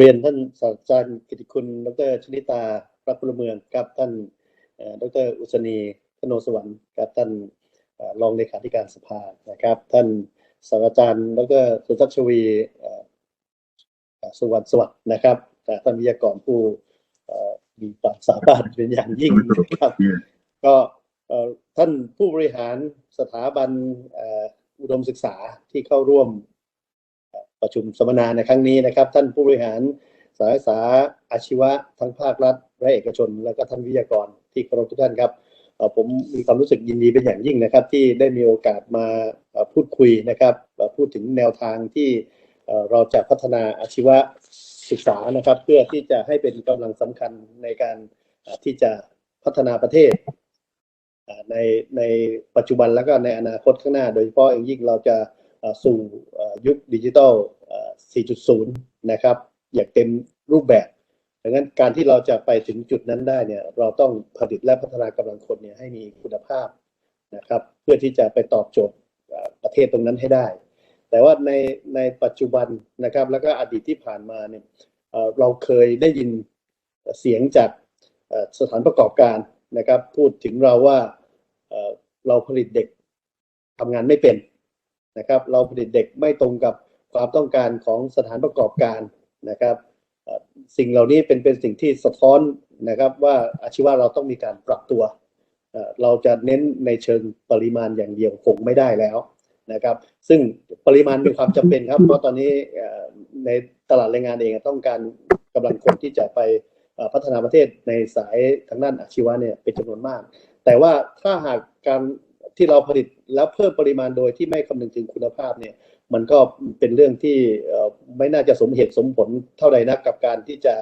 เรียนท่านศาสตราจารย์กิติคุณ ดรชนิตารักพลเมืองกับท่านดรอุศนีธโนสวรรค์กับท่านรองเลขาธิการสภานะครับ ท่านศาสตราจารย์ดรสุทัศชวีสุวรรณสวัสดิ์นะครับแต่ท่านวิทยากรผู้มีความสามารถเป็นอย่างยิ่งนะครับ ก็ท่านผู้บริหารสถาบันอุดมศึกษาที่เข้าร่วม ประชุมสัมมนาในครั้งนี้นะครับ ท่านผู้บริหารสายศึกษาอาชีวะทั้งภาครัฐและเอกชน และก็ท่านวิทยากรที่เคารพทุกท่านครับผมมีความรู้สึกยินดีเป็นอย่างยิ่งนะครับ ที่ได้มีโอกาสมาพูดคุยนะครับ พูดถึงแนวทางที่เราจะพัฒนาอาชีวะศึกษานะครับ เพื่อที่จะให้เป็นกำลังสำคัญในการที่จะพัฒนาประเทศในในปัจจุบันแล้วก็ในอนาคตข้างหน้า โดยเฉพาะอย่างยิ่งเราจะ สู่ยุคดิจิทัล4.0 นะครับ อย่างเต็มรูปแบบดังนั้นการที่เราจะไปถึงจุดนั้นได้เนี่ยเราต้องผลิตและพัฒนากำลังคนเนี่ยให้มีคุณภาพนะครับ เพื่อที่จะไปตอบโจทย์ประเทศตรงนั้นให้ได้ แต่ว่าในในปัจจุบันนะครับ แล้วก็อดีตที่ผ่านมาเนี่ยเราเคยได้ยินเสียงจากสถานประกอบการนะครับ พูดถึงเราว่าเราผลิตเด็กทำงานไม่เป็น นะครับเราผลิตเด็กไม่ตรงกับความต้องการของสถานประกอบการนะครับสิ่งเหล่านี้เป็นเป็นสิ่งที่สะท้อนนะครับว่าอาชีวะเราต้องมีการปรับตัว เราจะเน้นในเชิงปริมาณอย่างเดียวคงไม่ได้แล้วนะครับ ซึ่งปริมาณมีความจำเป็นครับ เพราะตอนนี้ในตลาดแรงงานเองต้องการกำลังคนที่จะไปพัฒนาประเทศในสายทางด้านอาชีวะเนี่ยเป็นจำนวนมาก แต่ว่าถ้าหากการ ที่เราผลิตแล้วเพิ่มปริมาณโดยที่ไม่คำนึงถึงคุณภาพเนี่ยมันก็เป็นเรื่องที่ไม่น่าจะสมเหตุสมผลเท่าใดนักกับการที่จะ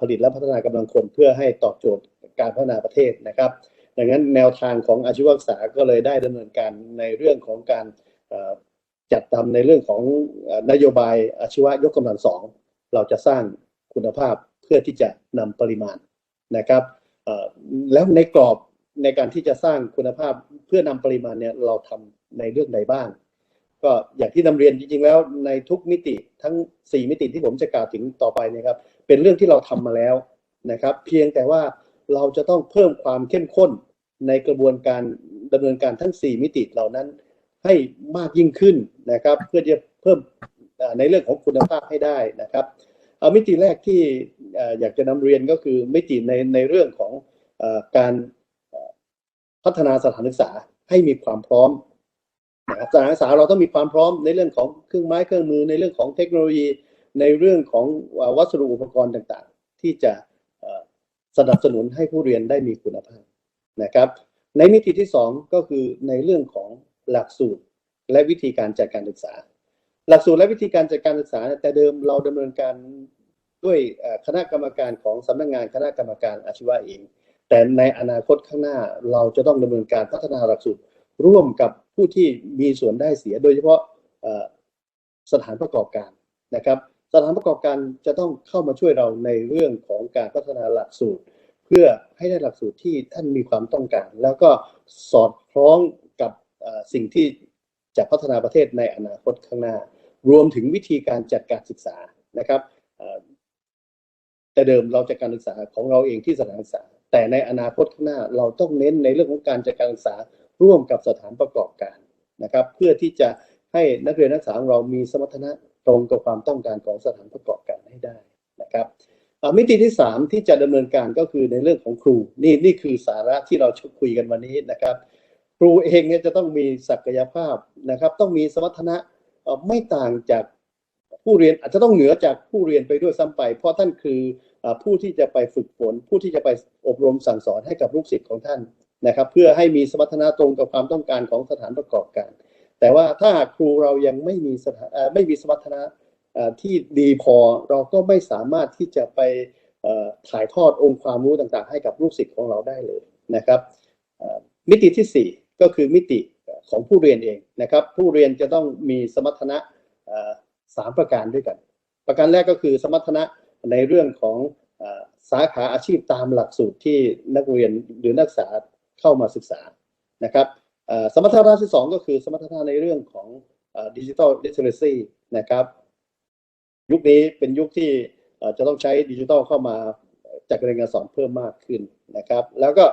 ผลิตและพัฒนากำลังคนเพื่อให้ตอบโจทย์การพัฒนาประเทศนะครับ ดังนั้นแนวทางของอาชีวศึกษาก็เลยได้ดำเนินการในเรื่องของการจัดทำในเรื่องของนโยบายอาชีวะยกกำลังสองเราจะสร้างคุณภาพเพื่อที่จะนำปริมาณนะครับแล้วในกรอบ ในการที่จะสร้างคุณภาพเพื่อนำปริมาณเนี่ยเราทำในเรื่องใดบ้าง ก็อย่างที่นำเรียนจริงๆแล้วในทุกมิติทั้ง 4 มิติที่ผมจะกล่าวถึงต่อไปนะครับ เป็นเรื่องที่เราทำมาแล้วนะครับ เพียงแต่ว่าเราจะต้องเพิ่มความเข้มข้นในกระบวนการดำเนินการทั้ง 4 มิติเหล่านั้นให้มากยิ่งขึ้นนะครับ เพื่อจะเพิ่มในเรื่องของคุณภาพให้ได้นะครับเอามิติแรกที่อยากจะนำเรียนก็คือมิติในในเรื่องของการ พัฒนาสถานศึกษาให้มีความพร้อมนะครับสถานศึกษาเราต้องมีความพร้อมในเรื่องของเครื่องไม้เครื่องมือในเรื่องของเทคโนโลยี ในเรื่องของวัสดุอุปกรณ์ต่างๆ ที่จะสนับสนุนให้ผู้เรียนได้มีคุณภาพนะครับ ในมิติที่สองก็คือในเรื่องของหลักสูตรและวิธีการจัดการศึกษา หลักสูตรและวิธีการจัดการศึกษา แต่เดิมเราดำเนินการด้วยคณะกรรมการของสำนักงานคณะกรรมการอาชีวะเอง แต่ในอนาคตข้างหน้าเราจะต้องดำเนินการพัฒนาหลักสูตรร่วมกับผู้ที่มีส่วนได้เสีย โดยเฉพาะสถานประกอบการนะครับ สถานประกอบการจะต้องเข้ามาช่วยเราในเรื่องของการพัฒนาหลักสูตร เพื่อให้ได้หลักสูตรที่ท่านมีความต้องการ แล้วก็สอดคล้องกับสิ่งที่จะพัฒนาประเทศในอนาคตข้างหน้า รวมถึงวิธีการจัดการศึกษานะครับแต่เดิมเราจัดการศึกษาของเราเองที่สถานศึกษา แต่ในอนาคตข้างหน้าเราต้องเน้นในเรื่องของการจัดการศึกษาร่วมกับสถานประกอบการนะครับ เพื่อที่จะให้นักเรียนนักศึกษาของเรามีสมรรถนะตรงกับความต้องการของสถานประกอบการให้ได้นะครับมิติที่สามที่จะดำเนินการก็คือในเรื่องของครู นี่นี่คือสาระที่เราคุยกันวันนี้นะครับ ครูเองเนี่ยจะต้องมีศักยภาพนะครับ ต้องมีสมรรถนะไม่ต่างจากผู้เรียนอาจจะต้องเหนือจากผู้เรียนไปด้วยซ้ำไป เพราะท่านคือ ผู้ที่จะไปฝึกฝน ผู้ที่จะไปอบรมสั่งสอนให้กับลูกศิษย์ของท่านนะครับ เพื่อให้มีสมรรถนะตรงกับความต้องการของสถานประกอบการ แต่ว่าถ้าหากครูเรายังไม่มีสถานไม่มีสมรรถนะที่ดีพอเราก็ไม่สามารถที่จะไปถ่ายทอดองค์ความรู้ต่างๆ ให้กับลูกศิษย์ของเราได้เลยนะครับมิติที่สี่ก็คือมิติของผู้เรียนเองนะครับ ผู้เรียนจะต้องมีสมรรถนะสามประการด้วยกัน ประการแรกก็คือสมรรถนะ ในเรื่องของสาขาอาชีพตามหลักสูตรที่นักเรียนหรือนักศึกษาเข้ามาศึกษานะครับสมรรถนะที่สองก็คือสมรรถนะในเรื่องของดิจิทัลลิเทเรซีนะครับยุคนี้เป็นยุคที่จะต้องใช้ดิจิทัลเข้ามาจัดการเรียนการสอนเพิ่มมากขึ้นนะครับ แล้วก็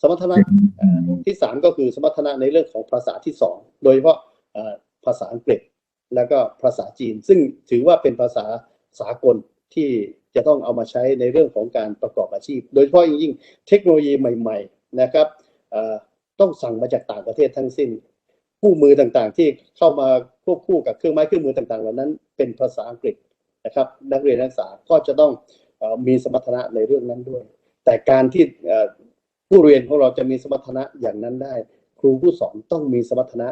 สมรรถนะที่สามก็คือสมรรถนะในเรื่องของภาษาที่สองโดยเฉพาะภาษาอังกฤษแล้วก็ภาษาจีน ซึ่งถือว่าเป็นภาษาสากล ที่จะต้องเอามาใช้ในเรื่องของการประกอบอาชีพ โดยเฉพาะยิ่งๆเทคโนโลยีใหม่ ๆนะครับต้องสั่งมาจากต่างประเทศทั้งสิ้นคู่มือต่างๆ ที่เข้ามาควบคู่กับเครื่องไม้เครื่องมือต่างๆ เหล่านั้นเป็นภาษาอังกฤษนะครับ นักเรียนนักศึกษาก็จะต้องอมีสมรรถนะในเรื่องนั้นด้วย แต่การที่ผู้เรียนของเราจะมีสมรรถนะอย่างนั้นได้ ครูผู้สอนต้องมีสมรรถนะ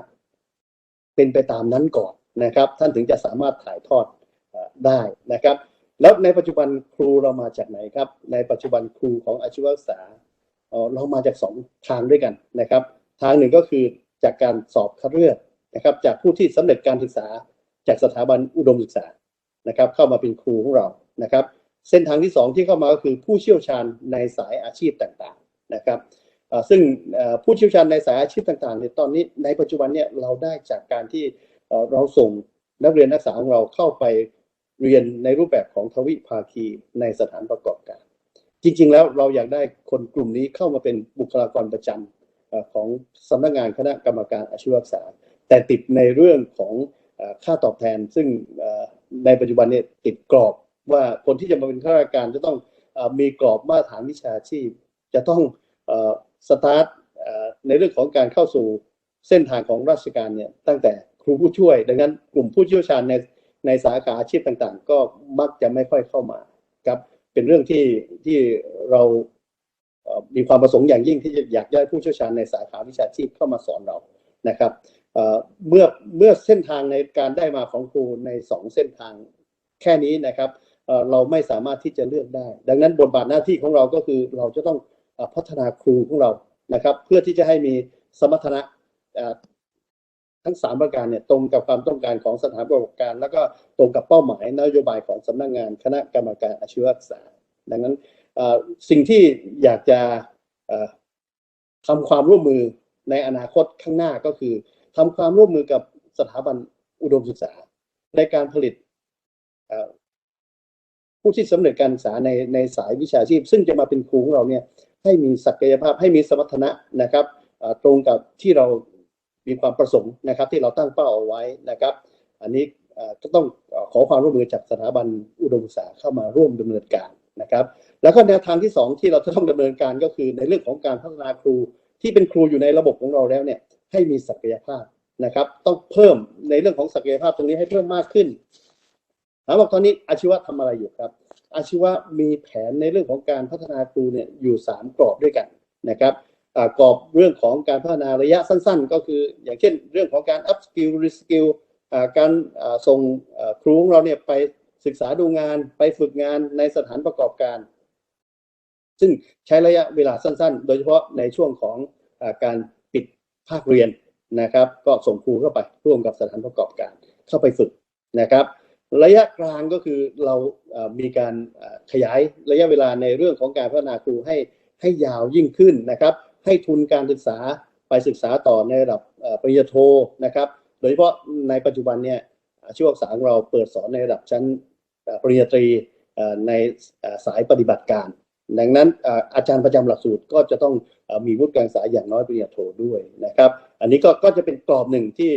เป็นไปตามนั้นก่อนนะครับ ท่านถึงจะสามารถถ่ายทอดอได้นะครับ แล้วในปัจจุบันครูเรามาจากไหนครับ ในปัจจุบันครูของอาชีวศึกษาเรามาจากสองทางด้วยกันนะครับ ทางหนึ่งก็คือจากการสอบคัดเลือกนะครับ จากผู้ที่สำเร็จการศึกษาจากสถาบันอุดมศึกษานะครับ เข้ามาเป็นครูของเรานะครับ เส้นทางที่สองที่เข้ามาก็คือผู้เชี่ยวชาญในสายอาชีพต่างๆนะครับซึ่งผู้เชี่ยวชาญในสายอาชีพต่างๆในตอนนี้ในปัจจุบันเนี่ยเราได้จากการที่เราส่งนักเรียนนักศึกษาของเราเข้าไป เรียนในรูปแบบของทวิภาคีในสถานประกอบการ จริง ๆ แล้วเราอยากได้คนกลุ่มนี้เข้ามาเป็นบุคลากรประจำของสำนักงานคณะกรรมการอาชีวศึกษา แต่ติดในเรื่องของค่าตอบแทน ซึ่งในปัจจุบันเนี่ยติดกรอบว่าคนที่จะมาเป็นข้าราชการจะต้องมีกรอบมาตรฐานวิชาชีพ จะต้องสตาร์ทในเรื่องของการเข้าสู่เส้นทางของราชการเนี่ยตั้งแต่ครูผู้ช่วย ดังนั้นกลุ่มผู้เชี่ยวชาญใน ในสาขาอาชีพต่างๆ ก็มักจะไม่ค่อยเข้ามาครับเป็นเรื่องที่ที่เรามีความประสงค์อย่างยิ่งที่จะอยากได้ผู้เชี่ยวชาญในสาขาวิชาชีพเข้ามาสอนเรานะครับเมื่อเมื่อเส้นทางในการได้มาของครูในสองเส้นทางแค่นี้นะครับเราไม่สามารถที่จะเลือกได้ ดังนั้นบทบาทหน้าที่ของเราก็คือเราจะต้องพัฒนาครูของเรานะครับ เพื่อที่จะให้มีสมรรถนะ ทั้งสามประการเนี่ยตรงกับความต้องการของสถานประกอบการ แล้วก็ตรงกับเป้าหมายนโยบายของสำนักงานคณะกรรมการอาชีวศึกษา ดังนั้นสิ่งที่อยากจะเอ่อทำความร่วมมือในอนาคตข้างหน้าก็คือทำความร่วมมือกับสถาบันอุดมศึกษา ในการผลิตผู้ที่สำเร็จการศึกษาในในสายวิชาชีพ ซึ่งจะมาเป็นครูของเราเนี่ยให้มีศักยภาพให้มีสมรรถนะนะครับตรงกับที่เรา มีความประสงค์นะครับที่เราตั้งเป้าเอาไว้นะครับ อันนี้ก็ต้องขอความร่วมมือจากสถาบันอุดมศึกษาเข้ามาร่วมดำเนินการนะครับ แล้วก็แนวทางที่สองที่เราจะต้องดำเนินการก็คือในเรื่องของการพัฒนาครูที่เป็นครูอยู่ในระบบของเราแล้วเนี่ยให้มีศักยภาพนะครับ ต้องเพิ่มในเรื่องของศักยภาพตรงนี้ให้เพิ่มมากขึ้นถามว่าตอนนี้อาชีวะทำอะไรอยู่ครับ อาชีวะมีแผนในเรื่องของการพัฒนาครูเนี่ยอยู่ 3 กรอบด้วยกันนะครับ กรอบเรื่องของการพัฒนาระยะสั้น ๆ ก็คืออย่างเช่น เรื่องของการ up skill re skill การส่งครูของเราเนี่ยไปศึกษาดูงานไปฝึกงานในสถานประกอบการ ซึ่งใช้ระยะเวลาสั้น ๆ โดยเฉพาะในช่วงของอการปิดภาคเรียนนะครับ ก็ส่งครูเข้าไปร่วมกับสถานประกอบการเข้าไปฝึกนะครับ ระยะกลางก็คือเรามีการขยายระยะเวลาในเรื่องของการพัฒนาครูให้ให้ยาวยิ่งขึ้นนะครับ ให้ทุนการศึกษาไปศึกษาต่อในระดับปริญญาโทนะครับโดยเฉพาะในปัจจุบันเนี่ยอาชีวศึกษาของเราเปิดสอนในระดับชั้นปริญญาตรีในสายปฏิบัติการ ดังนั้นอาจารย์ประจำหลักสูตรก็จะต้องมีวุฒิการศึกษาอย่างน้อยปริญญาโทด้วยนะครับ อันนี้ก็ก็จะเป็นกรอบหนึ่งที่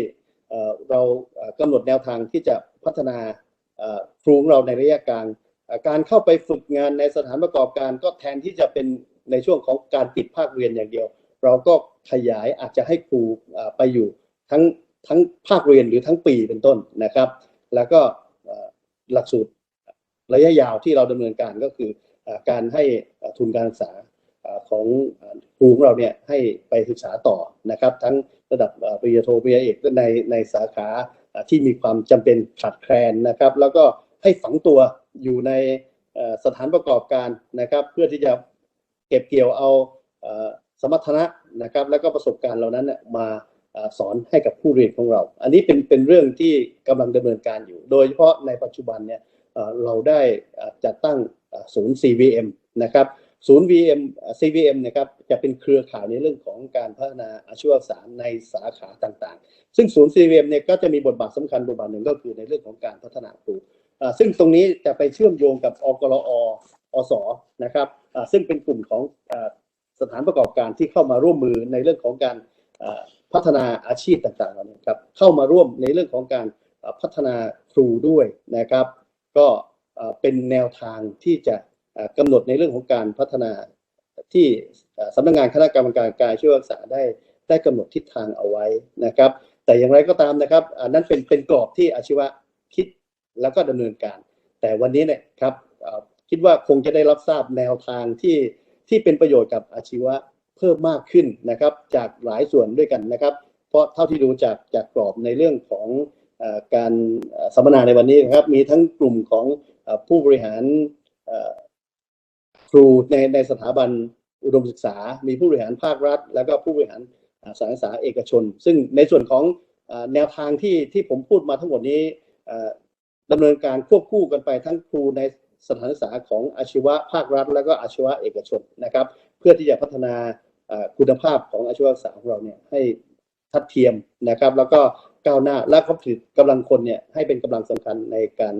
เราเอ่อกำหนดแนวทางที่จะพัฒนาครูของเราในระยะกลางการเข้าไปฝึกงานในสถานประกอบการก็แทนที่จะเป็น ในช่วงของการปิดภาคเรียนอย่างเดียว เราก็ขยายอาจจะให้ครูไปอยู่ทั้งทั้งภาคเรียนหรือทั้งปีเป็นต้นนะครับ แล้วก็หลักสูตรระยะยาวที่เราดำเนินการก็คือการให้ทุนการศึกษาของครูของเราเนี่ยให้ไปศึกษาต่อนะครับ ทั้งระดับปริญญาโทปริญญาเอกในในสาขาที่มีความจำเป็นขาดแคลนนะครับ แล้วก็ให้ฝังตัวอยู่ในสถานประกอบการนะครับ เพื่อที่จะ เก็บเกี่ยวเอาสมรรถนะนะครับ แล้วก็ประสบการณ์เหล่านั้นมาสอนให้กับผู้เรียนของเรา อันนี้เป็นเป็นเรื่องที่กำลังดำเนินการอยู่ โดยเฉพาะในปัจจุบันเนี่ยเราได้จัดตั้งศูนย์ CVM นะครับศูนย์ VM CVM นะครับจะเป็นเครือข่ายในเรื่องของการพัฒนาอาชีวศึกษาในสาขาต่างๆ ซึ่งศูนย์ CVM เนี่ยก็จะมีบทบาทสำคัญบทบาทหนึ่งก็คือในเรื่องของการพัฒนาครูซึ่งตรงนี้จะไปเชื่อมโยงกับอกรออสนะครับ ซึ่งเป็นกลุ่มของอสถานประกอบการที่เข้ามาร่วมมือในเรื่องของการพัฒนาอาชีพต่างๆเหล่านี้ครับเข้ามาร่วมในเรื่องของการพัฒนาครูด้วยนะครับ ก็เป็นแนวทางที่จะอ่ากำหนดในเรื่องของการพัฒนาที่อ่าสำนักงานคณะกรรมการการช่วยรักษาได้ได้กำหนดทิศทางเอาไว้นะครับ แต่อย่างไรก็ตามนะครับอันนั้นเป็นเป็นกรอบที่อาชีวะคิดแล้วก็ดำเนินการ แต่วันนี้เนี่ยครับ คิดว่าคงจะได้รับทราบแนวทางที่ที่เป็นประโยชน์กับอาชีวะเพิ่มมากขึ้นนะครับ จากหลายส่วนด้วยกันนะครับ เพราะเท่าที่ดูจากจากกรอบในเรื่องของอการสัมมนาในวันนี้นะครับ มีทั้งกลุ่มของอผู้บริหารครูในในสถาบันอุดมศึกษา มีผู้บริหารภาครัฐ แล้วก็ผู้บริหารอ่าสานศึกษาเอกชน ซึ่งในส่วนของอแนวทางที่ที่ผมพูดมาทั้งหมดนี้เอ่อดำเนินการควบคู่กันไปทั้งครูใน สถานศึกษาของอาชีวะภาครัฐ แล้วก็อาชีวะเอกชนนะครับ เพื่อที่จะพัฒนาคุณภาพของอาชีวศึกษาของเราเนี่ยให้ทัดเทียมนะครับ แล้วก็ก้าวหน้าและก็ถือกำลังคนเนี่ยให้เป็นกำลังสำคัญในการ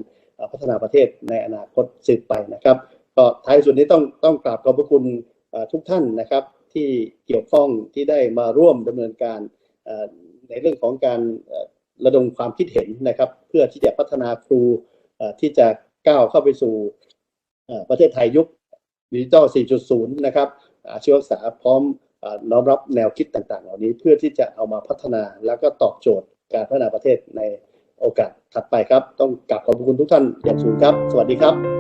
พัฒนาประเทศในอนาคตสืบไปนะครับ ก็ท้ายสุดนี้ต้องต้องกราบขอบพระคุณทุกท่านนะครับ ที่เกี่ยวข้องที่ได้มาร่วมดำเนินการในเรื่องของการระดมความคิดเห็นนะครับ เพื่อที่จะพัฒนาครูที่จะ ก้าวเข้าไปสู่ประเทศไทยยุคดิจิทัล4.0 นะครับอาชีวศึกษาพร้อมน้อมรับแนวคิดต่าง ๆ เหล่านี้เพื่อที่จะเอามาพัฒนาแล้วก็ตอบโจทย์การพัฒนาประเทศในโอกาสถัดไปครับ ต้องกลับขอบคุณทุกท่านอย่างสูงครับ สวัสดีครับ